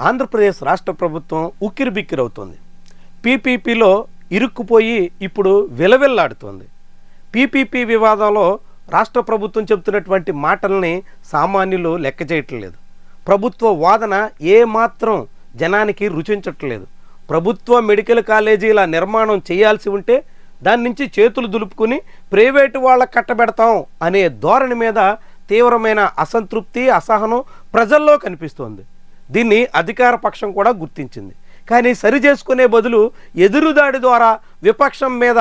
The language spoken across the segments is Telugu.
ఆంధ్రప్రదేశ్ రాష్ట్ర ప్రభుత్వం ఉక్కిరిబిక్కిరవుతోంది. పీపీపీలో ఇరుక్కుపోయి ఇప్పుడు విలవిల్లాడుతోంది. పీపీపీ వివాదంలో రాష్ట్ర ప్రభుత్వం చెబుతున్నటువంటి మాటల్ని సామాన్యులు లెక్క చేయట్లేదు. ప్రభుత్వ వాదన ఏమాత్రం జనానికి రుచించట్లేదు. ప్రభుత్వ మెడికల్ కాలేజీల నిర్మాణం చేయాల్సి ఉంటే దాని నుంచి చేతులు దులుపుకుని ప్రైవేటు వాళ్ళ కట్టబెడతాం అనే ధోరణి మీద తీవ్రమైన అసంతృప్తి అసహనం ప్రజల్లో కనిపిస్తోంది. దీన్ని అధికార పక్షం కూడా గుర్తించింది. కానీ సరి చేసుకునే బదులు ఎదురుదాడి ద్వారా విపక్షం మీద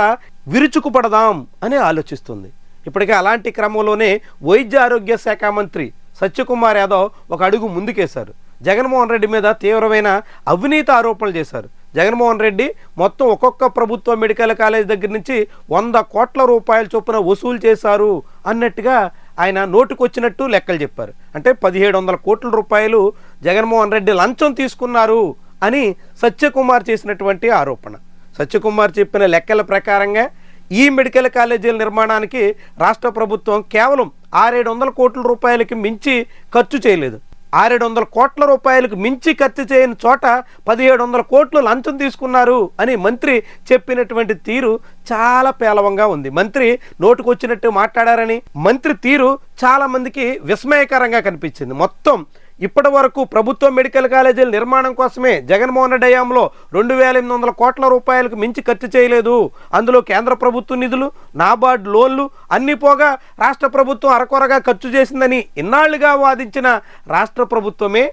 విరుచుకుపడదాం అని ఆలోచిస్తుంది. ఇప్పటికే అలాంటి క్రమంలోనే వైద్య ఆరోగ్య శాఖ మంత్రి సత్యకుమార్ యాదవ్ ఒక అడుగు ముందుకేశారు. జగన్మోహన్ రెడ్డి మీద తీవ్రమైన అవినీతి ఆరోపణలు చేశారు. జగన్మోహన్ రెడ్డి మొత్తం ఒక్కొక్క ప్రభుత్వ మెడికల్ కాలేజ్ దగ్గర నుంచి వంద కోట్ల రూపాయల చొప్పున వసూలు చేశారు అన్నట్టుగా ఆయన నోటుకొచ్చినట్టు లెక్కలు చెప్పారు. అంటే పదిహేడు వందల కోట్ల రూపాయలు జగన్మోహన్ రెడ్డి లంచం తీసుకున్నారు అని సత్యకుమార్ చేసినటువంటి ఆరోపణ. సత్యకుమార్ చెప్పిన లెక్కల ప్రకారంగా ఈ మెడికల్ కాలేజీల నిర్మాణానికి రాష్ట్ర ప్రభుత్వం కేవలం ఆరేడు వందల కోట్ల రూపాయలకి మించి ఖర్చు చేయలేదు. ఆరేడు వందల కోట్ల రూపాయలకు మించి ఖర్చు చేయని చోట పదిహేడు వందల కోట్లు లంచం తీసుకున్నారు అని మంత్రి చెప్పినటువంటి తీరు చాలా పేలవంగా ఉంది. మంత్రి నోటుకొచ్చినట్టు మాట్లాడారని మంత్రి తీరు చాలా మందికి విస్మయకరంగా కనిపించింది. మొత్తం ఇప్పటి వరకు ప్రభుత్వ మెడికల్ కాలేజీల నిర్మాణం కోసమే జగన్మోహన్ రెడ్డి హయాంలో రెండు వేల ఎనిమిది వందల కోట్ల రూపాయలకు మించి ఖర్చు చేయలేదు. అందులో కేంద్ర ప్రభుత్వ నిధులు నాబార్డ్ లోన్లు అన్ని పోగా రాష్ట్ర ప్రభుత్వం అరకొరగా ఖర్చు చేసిందని ఇన్నాళ్ళుగా వాదించిన రాష్ట్ర ప్రభుత్వమే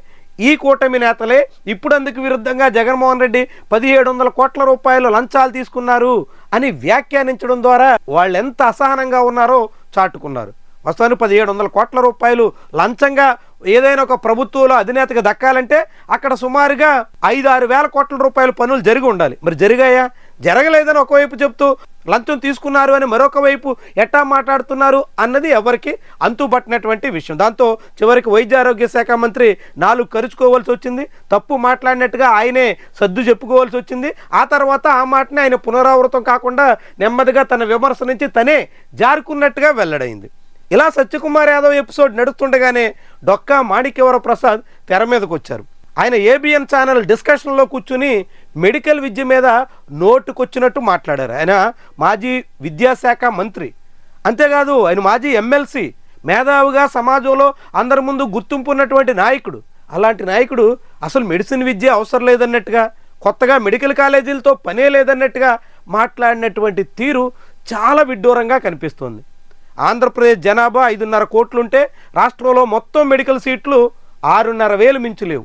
ఈ కూటమి నేతలే ఇప్పుడు అందుకు విరుద్ధంగా జగన్మోహన్ రెడ్డి పదిహేడు వందల కోట్ల రూపాయలు లంచాలు తీసుకున్నారు అని వ్యాఖ్యానించడం ద్వారా వాళ్ళు ఎంత అసహనంగా ఉన్నారో చాటుకున్నారు. వస్తాను పదిహేడు వందల కోట్ల రూపాయలు లంచంగా ఏదైనా ఒక ప్రభుత్వంలో అధినేతగా దక్కాలంటే అక్కడ సుమారుగా ఐదు ఆరు వేల కోట్ల రూపాయల పనులు జరిగి ఉండాలి. మరి జరిగాయా? జరగలేదని ఒకవైపు చెప్తూ లంచం తీసుకున్నారు అని మరొక వైపు ఎట్టా మాట్లాడుతున్నారు అన్నది ఎవరికి అంతుబట్టినటువంటి విషయం. దాంతో చివరికి వైద్య ఆరోగ్య శాఖ మంత్రి నాలుగు కరుచుకోవాల్సి వచ్చింది. తప్పు మాట్లాడినట్టుగా ఆయనే సర్దు చెప్పుకోవాల్సి వచ్చింది. ఆ తర్వాత ఆ మాటని ఆయన పునరావృతం కాకుండా నెమ్మదిగా తన విమర్శ నుంచి తనే జారుకున్నట్టుగా వెల్లడైంది. ఇలా సత్యకుమార్ యాదవ్ ఎపిసోడ్ నడుస్తుండగానే డొక్కా మాణిక్యవర ప్రసాద్ తెర మీదకు వచ్చారు ఆయన ఏబిఎన్ ఛానల్ డిస్కషన్లో కూర్చుని మెడికల్ విద్య మీద నోటుకొచ్చినట్టు మాట్లాడారు. ఆయన మాజీ విద్యాశాఖ మంత్రి. అంతేకాదు ఆయన మాజీ ఎమ్మెల్సీ మేధావుగా సమాజంలో అందరి ముందు గుర్తింపు ఉన్నటువంటి నాయకుడు. అలాంటి నాయకుడు అసలు మెడిసిన్ విద్య అవసరం లేదన్నట్టుగా కొత్తగా మెడికల్ కాలేజీలతో పనే లేదన్నట్టుగా మాట్లాడినటువంటి తీరు చాలా విడ్డూరంగా కనిపిస్తుంది. ఆంధ్రప్రదేశ్ జనాభా ఐదున్నర కోట్లుంటే రాష్ట్రంలో మొత్తం మెడికల్ సీట్లు ఆరున్నర వేలు మించులేవు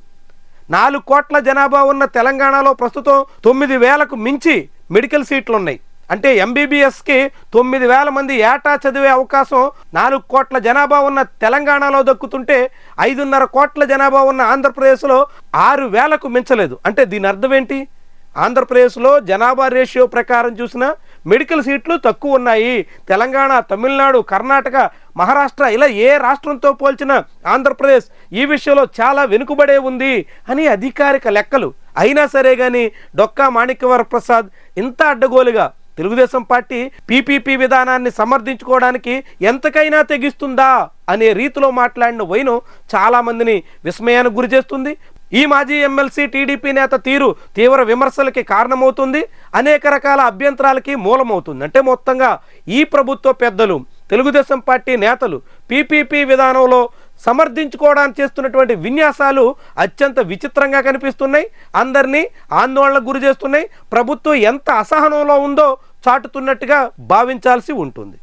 నాలుగు కోట్ల జనాభా ఉన్న తెలంగాణలో ప్రస్తుతం తొమ్మిది వేలకు మించి మెడికల్ సీట్లు ఉన్నాయి అంటే ఎంబీబీఎస్కి తొమ్మిది వేల మంది ఏటా చదివే అవకాశం నాలుగు కోట్ల జనాభా ఉన్న తెలంగాణలో దక్కుతుంటే ఐదున్నర కోట్ల జనాభా ఉన్న ఆంధ్రప్రదేశ్లో ఆరు వేలకు మించలేదు. అంటే దీని అర్థం ఏంటి? ఆంధ్రప్రదేశ్లో జనాభా రేషియో ప్రకారం చూసిన మెడికల్ సీట్లు తక్కువ ఉన్నాయి. తెలంగాణ తమిళనాడు కర్ణాటక మహారాష్ట్ర ఇలా ఏ రాష్ట్రంతో పోల్చిన ఆంధ్రప్రదేశ్ ఈ విషయంలో చాలా వెనుకబడే ఉంది అని అధికారిక లెక్కలు. అయినా సరే కానీ డొక్కా మాణిక్యవర ప్రసాద్ ఇంత అడ్డగోలుగా తెలుగుదేశం పార్టీ పీపీపీ విధానాన్ని సమర్థించుకోవడానికి ఎంతకైనా తెగిస్తుందా అనే రీతిలో మాట్లాడిన వైను చాలామందిని విస్మయానికి గురి చేస్తుంది ఈ మాజీ ఎమ్మెల్సీ టీడీపీ నేత తీరు తీవ్ర విమర్శలకి కారణమవుతుంది అనేక రకాల అభ్యంతరాలకి మూలమవుతుంది. అంటే మొత్తంగా ఈ ప్రభుత్వ పెద్దలు తెలుగుదేశం పార్టీ నేతలు పీపీపీ విధానంలో సమర్థించుకోవడానికి చేస్తున్నటువంటి విన్యాసాలు అత్యంత విచిత్రంగా కనిపిస్తున్నాయి. అందరినీ ఆందోళనకు గురి చేస్తున్నాయి. ప్రభుత్వం ఎంత అసహనంలో ఉందో చాటుతున్నట్టుగా భావించాల్సి ఉంటుంది.